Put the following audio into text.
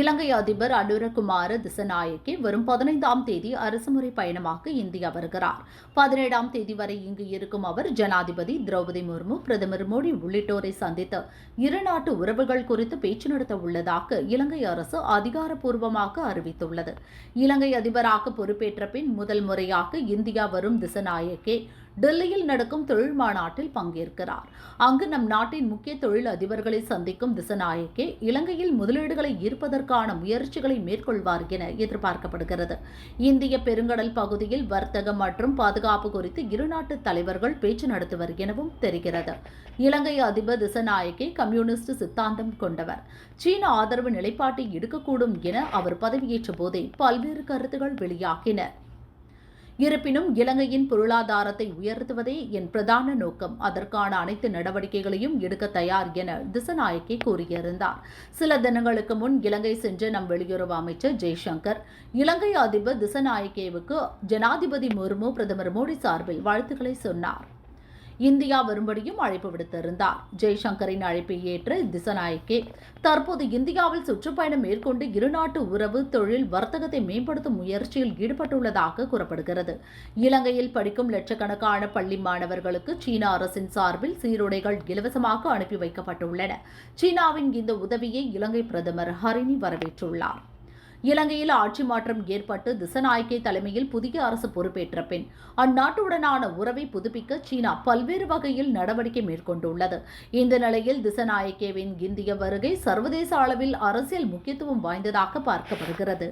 இலங்கை அதிபர் அனுரகுமார திசநாயக்கே வரும் பதினைந்தாம் தேதி அரசுமுறை பயணமாக இந்தியா வருகிறார். பதினேழாம் தேதி வரை இங்கு இருக்கும் அவர் ஜனாதிபதி திரௌபதி முர்மு பிரதமர் மோடி உள்ளிட்டோரை சந்தித்து இரு நாட்டு உறவுகள் குறித்து பேச்சு நடத்த உள்ளதாக இலங்கை அரசு அதிகாரப்பூர்வமாக அறிவித்துள்ளது. இலங்கை அதிபராக பொறுப்பேற்ற பின் முதல் முறையாக இந்தியா வரும் திசநாயக்கே டெல்லியில் நடக்கும் தொழில் மாநாட்டில் பங்கேற்கிறார். அங்கு நம் நாட்டின் முக்கிய தொழில் அதிபர்களை சந்திக்கும் திசநாயக்கே இலங்கையில் முதலீடுகளை ஈர்ப்பதற்கான முயற்சிகளை மேற்கொள்வார் என எதிர்பார்க்கப்படுகிறது. இந்திய பெருங்கடல் பகுதியில் வர்த்தகம் மற்றும் பாதுகாப்பு குறித்து இருநாட்டு தலைவர்கள் பேச்சு நடத்துவர் எனவும் தெரிகிறது. இலங்கை அதிபர் திசநாயக்கே கம்யூனிஸ்ட் சித்தாந்தம் கொண்டவர். சீன ஆதரவு நிலைப்பாட்டை எடுக்கக்கூடும் என அவர் பதவியேற்ற போதே பல்வேறு கருத்துகள் வெளியாகின. இருப்பினும் இலங்கையின் பொருளாதாரத்தை உயர்த்துவதே என் பிரதான நோக்கம். அதற்கான அனைத்து நடவடிக்கைகளையும் எடுக்க தயார் என திசநாயக்கே கூறியிருந்தார். சில தினங்களுக்கு முன் இலங்கை சென்ற நம் வெளியுறவு அமைச்சர் ஜெய்சங்கர் இலங்கை அதிபர் திசநாயக்கேவுக்கு ஜனாதிபதி முர்மு பிரதமர் மோடி சார்பில் வாழ்த்துக்களை சொன்னார். இந்தியா வரும்படியும் அழைப்பு விடுத்திருந்தார். ஜெய்சங்கரின் அழைப்பை ஏற்ற திசநாயக்கே தற்போது இந்தியாவில் சுற்றுப்பயணம் மேற்கொண்டு இருநாட்டு உறவு தொழில் வர்த்தகத்தை மேம்படுத்தும் முயற்சியில் ஈடுபட்டுள்ளதாக கூறப்படுகிறது. இலங்கையில் படிக்கும் லட்சக்கணக்கான பள்ளி மாணவர்களுக்கு சீன அரசின் சார்பில் சீருடைகள் இலவசமாக அனுப்பி வைக்கப்பட்டுள்ளன. சீனாவின் இந்த உதவியை இலங்கை பிரதமர் ஹரிணி வரவேற்றுள்ளார். இலங்கையில் ஆட்சி மாற்றம் ஏற்பட்டு திசநாயக்கே தலைமையில் புதிய அரசு பொறுப்பேற்ற பின் அந்நாட்டுடனான உறவை புதுப்பிக்க சீனா பல்வேறு வகையில் நடவடிக்கை மேற்கொண்டுள்ளது. இந்த நிலையில் திசநாயக்கேவின் இந்திய வருகை சர்வதேச அளவில் அரசியல் முக்கியத்துவம் வாய்ந்ததாக பார்க்கப்படுகிறது.